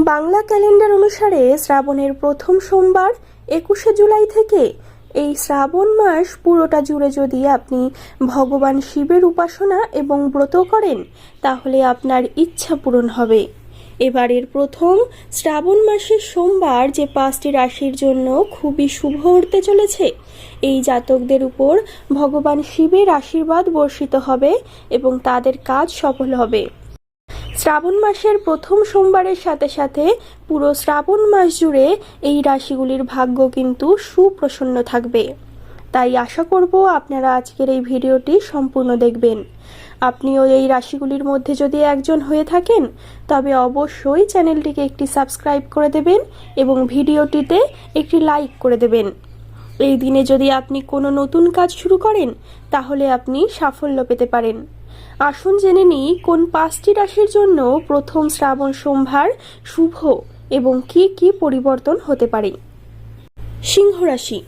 Bangla calendar অনুসারে শ্রাবণের প্রথম সোমবার, একুশে জুলাই থেকে এই শ্রাবণ মাস পুরোটা জুড়ে যদি আপনি ভগবান শিবের উপাসনা এবং ব্রত করেন, তাহলে আপনার ইচ্ছা পূরণ হবে। এবারের প্রথম শ্রাবণ মাসের সোমবার যে পাঁচটি রাশির জন্য খুবই শুভ উঠতে চলেছে, এই জাতকদের উপর ভগবান শিবের আশীর্বাদ বর্ষিত হবে এবং তাদের কাজ সফল হবে। শ্রাবণ মাসের প্রথম সোমবারের সাথে সাথে পুরো শ্রাবণ মাস জুড়ে এই রাশিগুলির ভাগ্য কিন্তু সুপ্রসন্ন থাকবে। তাই আশা করব আপনারা আজকের এই ভিডিওটি সম্পূর্ণ দেখবেন। আপনিও এই রাশিগুলির মধ্যে যদি একজন হয়ে থাকেন, তবে অবশ্যই চ্যানেলটিকে একটি সাবস্ক্রাইব করে দেবেন এবং ভিডিওটিতে একটি লাইক করে দেবেন। এই দিনে যদি আপনি কোনো নতুন কাজ শুরু করেন, তাহলে আপনি সাফল্য পেতে পারেন। আসুন জেনে নিই কোন পাঁচটি রাশির জন্য প্রথম শ্রাবণ সোমবার শুভ এবং কি কি পরিবর্তন হতে পারে? সিংহ রাশি।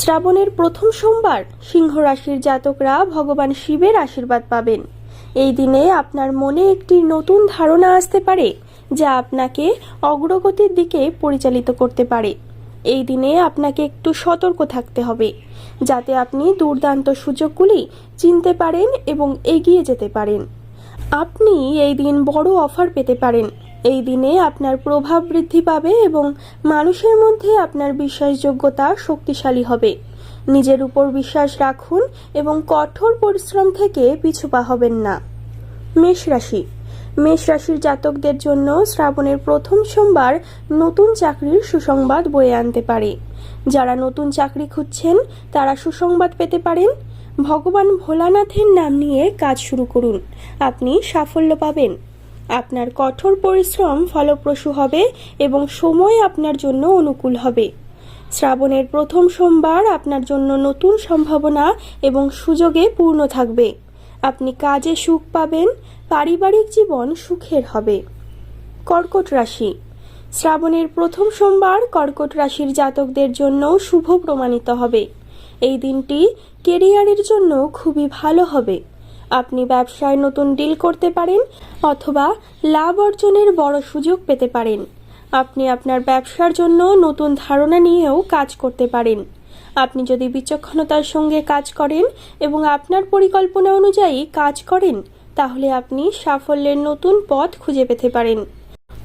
শ্রাবণের প্রথম সোমবার সিংহ রাশির জাতকরা ভগবান শিবের আশীর্বাদ পাবেন। এই দিনে আপনার মনে একটি নতুন ধারণা আসতে পারে, যা আপনাকে অগ্রগতির দিকে পরিচালিত করতে পারে। এই দিনে আপনাকে একটু সতর্ক থাকতে হবে, যাতে আপনি দুর্দান্ত সুযোগগুলি চিনতে পারেন এবং এগিয়ে যেতে পারেন। আপনি এই দিন বড় অফার পেতে পারেন। এই দিনে আপনার প্রভাব বৃদ্ধি পাবে এবং মানুষের মধ্যে আপনার বিশ্বাসযোগ্যতা শক্তিশালী হবে। নিজের উপর বিশ্বাস রাখুন এবং কঠোর পরিশ্রম থেকে পিছুপা হবেন না। মেষ রাশি। মেষ রাশির জাতকদের জন্য শ্রাবণের প্রথম সোমবার নতুন চাকরির সুসংবাদ বয়ে আনতে পারে। যারা নতুন চাকরি খুঁজছেন, তারা সুসংবাদ পেতে পারেন। ভগবান ভোলানাথের নাম নিয়ে কাজ শুরু করুন। আপনি সাফল্য পাবেন। আপনার কঠোর পরিশ্রম ফলপ্রসূ হবে এবং সময় আপনার জন্য অনুকূল হবে। শ্রাবণের প্রথম সোমবার আপনার জন্য নতুন সম্ভাবনা এবং সুযোগে পূর্ণ থাকবে। আপনি কাজে সুখ পাবেন, পারিবারিক জীবন সুখের হবে। কর্কট রাশি। শ্রাবণের প্রথম সোমবার কর্কট রাশির জাতকদের জন্য শুভ প্রমাণিত হবে। এই দিনটি কেরিয়ারের জন্য খুবই ভালো হবে। আপনি ব্যবসায় নতুন ডিল করতে পারেন অথবা লাভ অর্জনের বড় সুযোগ পেতে পারেন। আপনি আপনার ব্যবসার জন্য নতুন ধারণা নিয়েও কাজ করতে পারেন। আপনি যদি বিচক্ষণতার সঙ্গে কাজ করেন এবং আপনার পরিকল্পনা অনুযায়ী কাজ করেন, তাহলে আপনি সাফল্যের নতুন পথ খুঁজে পেতে পারেন।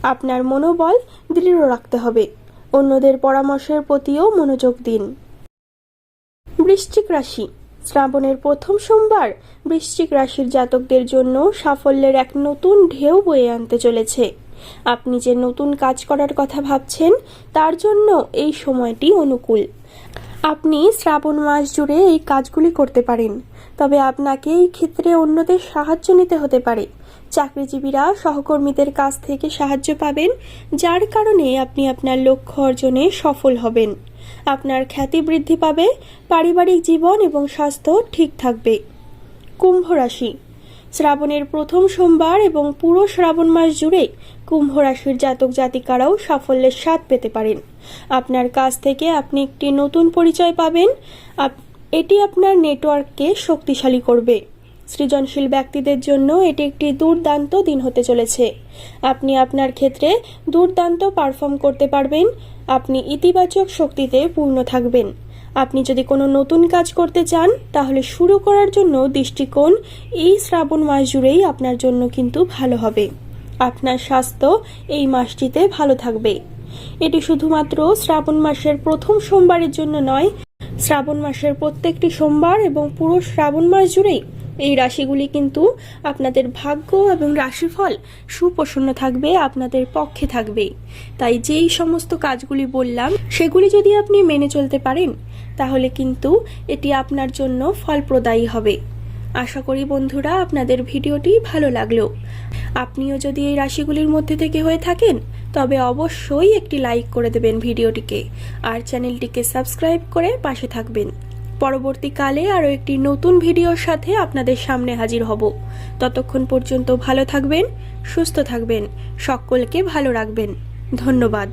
আপনার মনোবল দৃঢ় রাখতে হবে। অন্যদের পরামর্শের প্রতিও মনোযোগ দিন। বৃশ্চিক রাশি। শ্রাবণের প্রথম সোমবার বৃশ্চিক রাশির জাতকদের জন্য সাফল্যের এক নতুন ঢেউ বয়ে আনতে চলেছে। আপনি যে নতুন কাজ করার কথা ভাবছেন, তার জন্য এই সময়টি অনুকূল। আপনি শ্রাবণ মাস জুড়ে এই কাজগুলি করতে পারেন। তবে আপনাকে এই ক্ষেত্রে অন্যদের সাহায্য নিতে হতে পারে। চাকরিজীবীরা সহকর্মীদের কাছ থেকে সাহায্য পাবেন, যার কারণে আপনি আপনার লক্ষ্য অর্জনে সফল হবেন। আপনার খ্যাতি বৃদ্ধি পাবে, পারিবারিক জীবন এবং স্বাস্থ্য ঠিক থাকবে। কুম্ভ রাশি শ্রাবণের প্রথম সোমবার এবং পুরো শ্রাবণ মাস জুড়ে কুম্ভ রাশির জাতক জাতিকারাও সাফল্যের স্বাদ পেতে পারেন। আপনার কাছ থেকে আপনি একটি নতুন পরিচয় পাবেন। এটি আপনার নেটওয়ার্ককে শক্তিশালী করবে। সৃজনশীল ব্যক্তিদের জন্য এটি একটি দুর্দান্ত দিন হতে চলেছে। আপনি আপনার ক্ষেত্রে দুর্দান্ত পারফর্ম করতে পারবেন। আপনি ইতিবাচক শক্তিতে পূর্ণ থাকবেন। আপনি যদি কোনো নতুন কাজ করতে চান, তাহলে শুরু করার জন্য দৃষ্টিকোণ এই শ্রাবণ মাস জুড়েই আপনার জন্য কিন্তু ভালো হবে। আপনার স্বাস্থ্য এই মাসটিতে ভালো থাকবে। এটি শুধুমাত্র শ্রাবণ মাসের প্রথম সোমবারের জন্য নয়, শ্রাবণ মাসের প্রত্যেকটি সোমবার এবং পুরো শ্রাবণ মাস জুড়েই এই রাশিগুলি কিন্তু আপনাদের ভাগ্য এবং রাশিফল সুপ্রসন্ন থাকবে, আপনাদের পক্ষে থাকবে। তাই যেই সমস্ত কাজগুলি বললাম, সেগুলি যদি আপনি মেনে চলতে পারেন, তাহলে কিন্তু এটি আপনার জন্য ফলপ্রদায়ী হবে। আশা করি বন্ধুরা, আপনাদের ভিডিওটি ভালো লাগল। আপনিও যদি এই রাশিগুলির মধ্যে থেকে হয়ে থাকেন, তবে অবশ্যই একটি লাইক করে দেবেন ভিডিওটিকে। আর চ্যানেলটিকে সাবস্ক্রাইব করে পাশে থাকবেন। পরবর্তীকালে আরও একটি নতুন ভিডিওর সাথে আপনাদের সামনে হাজির হব। ততক্ষণ পর্যন্ত ভালো থাকবেন, সুস্থ থাকবেন, সকলকে ভালো রাখবেন। ধন্যবাদ।